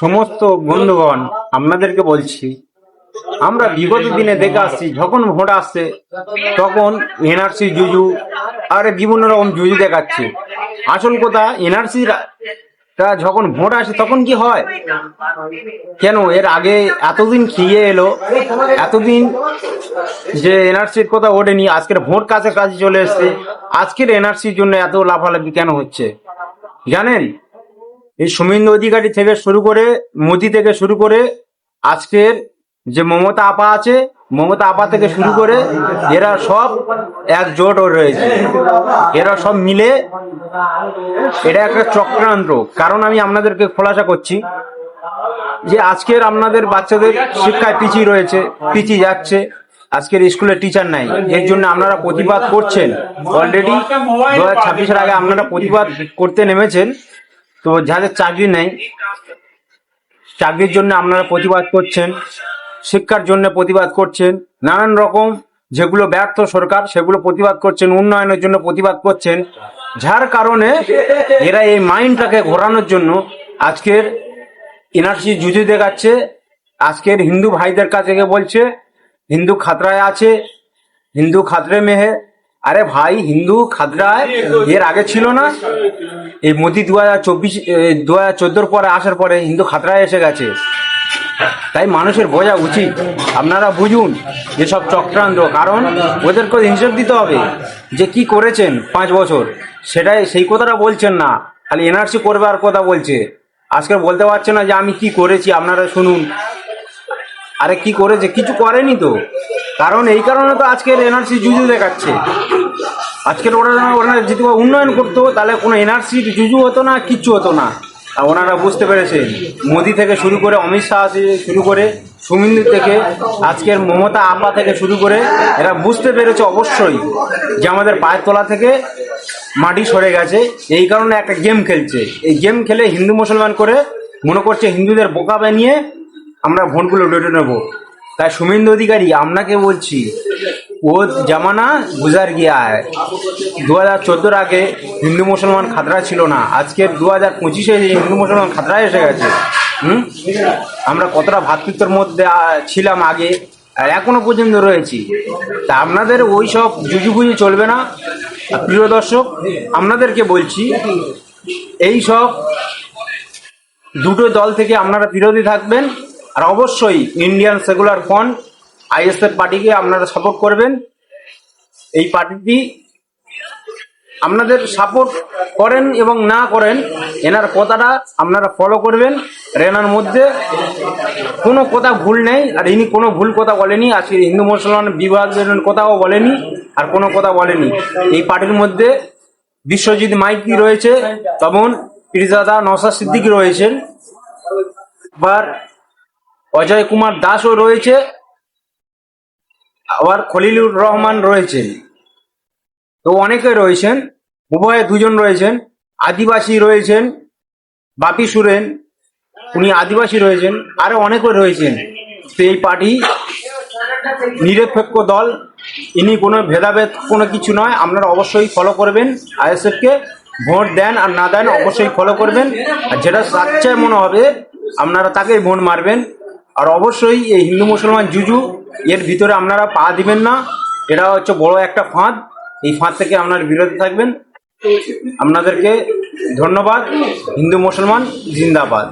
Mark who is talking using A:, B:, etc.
A: সমস্ত বন্ধুগণ, আপনাদেরকে বলছি, আমরা বিগত দিনে দেখে আসছি, যখন ভোট আসছে, তখন এনআরসি জুজু, আর বিভিন্ন রকম জুজু দেখাচ্ছে। আসল কথা এনআরসি যখন ভোট আসে, তখন কি হয়? কেন? এর আগে এতদিন খেয়ে এলো, এতদিন যে এনআরসির কথা ওঠেনি, আজকের ভোট কাছে কাছে চলে এসছে, আজকের এনআরসির জন্য এত লাফালাফি কেন হচ্ছে? জানেন? এই সুমিন্দ অধিকারী থেকে শুরু করে মোদি থেকে শুরু করে আজকের যে মমতা আপা আছে, মমতা আপা থেকে শুরু করে এরা সব একজোট রয়েছে। এরা সব মিলে এটা একটা চক্রান্ত। কারণ আমি আপনাদেরকে খোলাসা করছি যে আজকের আপনাদের বাচ্চাদের শিক্ষায় পিছিয়ে রয়েছে, পিছিয়ে যাচ্ছে। আজকের স্কুলে টিচার নাই। এর জন্য আপনারা প্রতিবাদ করছেন। অলরেডি দু হাজার ছাব্বিশের আগে আপনারা প্রতিবাদ করতে নেমেছেন। তো যাদের চাকরি নেই, চাকরির জন্য আপনারা প্রতিবাদ করছেন, শিক্ষার জন্য প্রতিবাদ করছেন, নানান রকম যেগুলো ব্যর্থ সরকার সেগুলো প্রতিবাদ করছেন, উন্নয়নের জন্য প্রতিবাদ করছেন, যার কারণে এরা এই মাইন্ডটাকে ঘোরানোর জন্য আজকের এনআরসি জুজু দেখাচ্ছে, আজকের হিন্দু ভাইদের কাছে বলছে, হিন্দু খাতরায় আছে, হিন্দু খাতরে মেহে আরে ভাই হিন্দু খাতরায় এর আগে ছিল না? এই মোদি দু হাজার চব্বিশ দু হাজার চোদ্দোর পরে আসার পরে হিন্দু খাতরায় এসে গেছে। তাই মানুষের বোঝা উচিত। আপনারা বুঝুন যেসব চক্রান্ত কারণ ওদেরকে হিসেব দিতে হবে যে কি করেছেন পাঁচ বছর। সেটাই সেই কথাটা বলছেন না। খালি এনআরসি করবে আর কথা বলছে। আজকে বলতে পারছে না যে আমি কি করেছি আপনারা শুনুন। আরে কি করেছে? কিছু করেনি তো। কারণ এই কারণে তো আজকের এনআরসি জুজু দেখাচ্ছে। আজকের ওরা ওরা যদি উন্নয়ন করতো, তাহলে কোনো এনআরসি জুজু হতো না, কিচ্ছু হতো না। আর ওনারা বুঝতে পেরেছেন। মোদি থেকে শুরু করে অমিত শাহ শুরু করে, সুমিন্দু থেকে, আজকের মমতা আপা থেকে শুরু করে, এরা বুঝতে পেরেছে অবশ্যই যে আমাদের পায়ের তলা থেকে মাটি সরে গেছে। এই কারণে একটা গেম খেলছে। এই গেম খেলে হিন্দু মুসলমান করে মনে করছে হিন্দুদের বোকা বানিয়ে আমরা ভোটগুলো লুটে নেব। তাই সুমেন্দু অধিকারী আপনাকে বলছি, ও জামানা গুজার গিয়া হয় দু হাজার চোদ্দোর আগে হিন্দু মুসলমান খাতরা ছিল না, আজকে দু হাজার পঁচিশে হিন্দু মুসলমান খাতরায় এসে গেছে। হুম? আমরা কতটা ভাতৃত্বর মধ্যে ছিলাম আগে, আর এখনও পর্যন্ত রয়েছি। তা আপনাদের ওই সব জুজুগুজু চলবে না? প্রিয় দর্শক, আপনাদেরকে বলছি, এই সব দুটো দল থেকে আপনারা বিরোধী থাকবেন। আর অবশ্যই ইন্ডিয়ান সেকুলার ফ্রন্ট আইএসএফ পার্টিকে আপনারা সাপোর্ট করবেন। এই পার্টিটি আপনাদের সাপোর্ট করেন এবং না করেন, এনার কথাটা আপনারা ফলো করবেন। আর এনার মধ্যে কোনো কথা ভুল নেই, আর ইনি কোনো ভুল কথা বলেনি আজকে হিন্দু মুসলমান বিভাগের কথাও বলেনি, আর কোনো কথা বলেনি। এই পার্টির মধ্যে বিশ্বজিৎ মাইতি রয়েছে তখন পিরিজাদা নসা সিদ্দিকি রয়েছেন। আবার অজয় কুমার দাসও রয়েছে, আবার খলিলুর রহমান রয়েছেন। তো অনেকে রয়েছেন, উভয়ে দুজন রয়েছেন, আদিবাসী রয়েছেন, বাপি সুরেন, উনি আদিবাসী রয়েছেন, আরও অনেকে রয়েছেন। এই পার্টি নিরপেক্ষ দল, ইনি কোনো ভেদাভেদ, কোনো কিছু নয়, আপনারা অবশ্যই ফলো করবেন আইএসএফকে। ভোট দেন আর না দেন অবশ্যই ফলো করবেন। আর যেটা সাচ্চায় মনে হবে, আপনারা তাকেই ভোট মারবেন। আর অবশ্যই এই হিন্দু মুসলমান জুজু, এর ভিতরে আপনারা পা দিবেন না। এটা হচ্ছে বড় একটা ফাঁদ। এই ফাঁদ থেকে আপনারা বিরত থাকবেন। আপনাদেরকে ধন্যবাদ। হিন্দু মুসলমান জিন্দাবাদ।